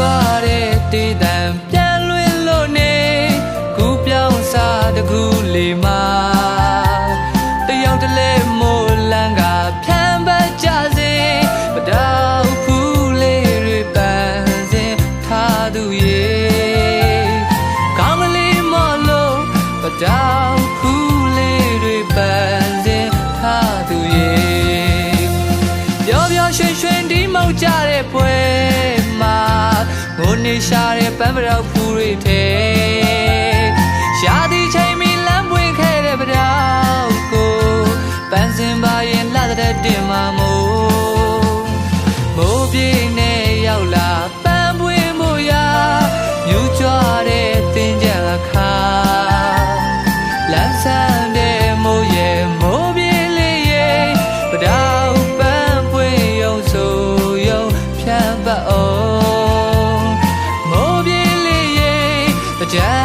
ရွာတဲ့တေးတံပြန်လွင်လို့နေကူပြောင်းစားတကူလေးမှာတယောက်တလဲမိုးလန်းကဖြန်းပတ်ကြစေပဒါဖူးလေးတွေပန်းစင်ထားသူရေကောင်းကလေးမော်လို့ပဒါဖူးလေးတွေပန်းစင်ထားသူရေပြောပြောရွှင်ရွှင်ဒီမောက်ကြတဲ့ပွဲ ငိုနေရှာတဲ့ပန်းပရောက်ဖူးတွေထဲရှာသည်ချိန်မီလမ်းပွင့်ခဲ့တဲ့ပရောက်ကိုပန်းစင်ပါရင်လှတဲ့တင်မှာမို့မိုးပြေနဲ့ရောက်လာပန်းပွင့်ဖို့ရာမြူကြွ ပ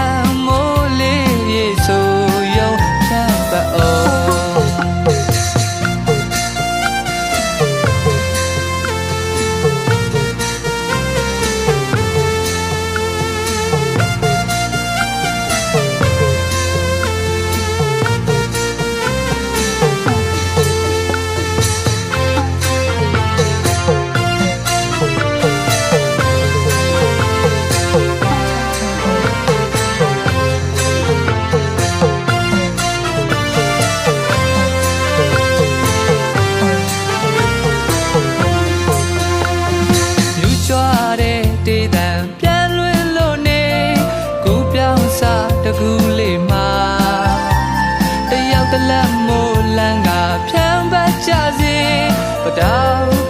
ပဒေါ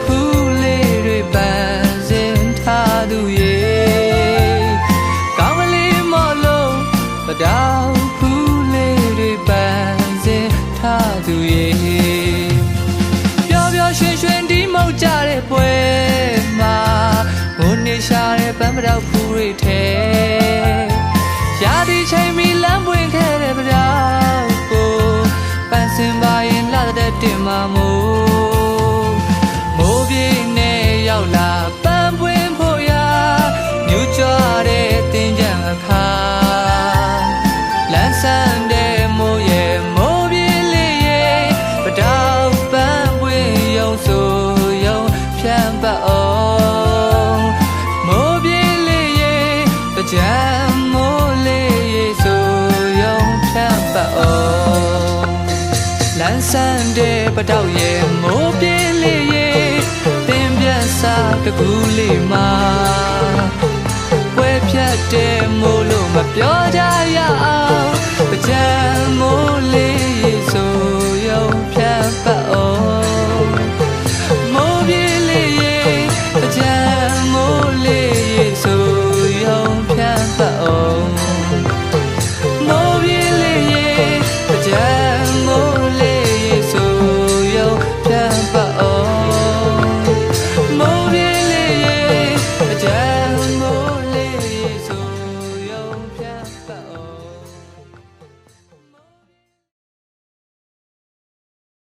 ဖူးလေးတွေပန်းစင်ထားသူရဲ့ကောင်းကလေးမော်လို့ပဒေါဖူးလေးတွေပန်းစင်ထားသူရဲ့ပျော်ပျော်ရွှင်ရွှင်ဒီမောက်ကြတဲ့ပွဲမှာငိုနေရှာတဲ့ပန်းပရောက်ဖူးတွေထဲရာဒီချိန်မီလမ်းပွင့်ခဲ့တဲ့ပရောက်ကိုပန်းစင်ပါရင်လာတဲ့တင်မှာမို့မိုး ကြံမိုးလေးရဲ့ဆိုရုံဖြန့်ပတ်အောင်လမ်းဆန်းတဲ့ပဒေါရဲ့မိုးပြေးလေးရဲ့ပင်ပြတ်စားတကူလေးမှာပွဲဖြတ်တယ်မို့လို့မပြောကြရအောင်ပကြံမိုးလေးရေဆို